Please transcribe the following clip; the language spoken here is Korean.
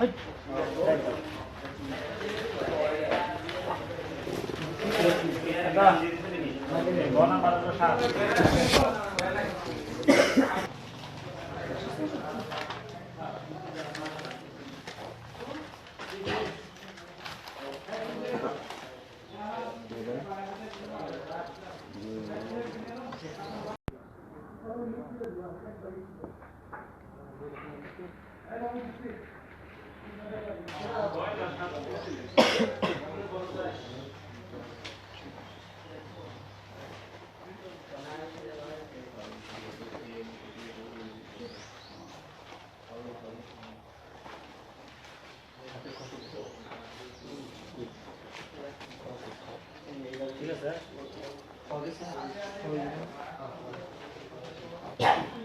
はい。ঠিক আছে Yeah.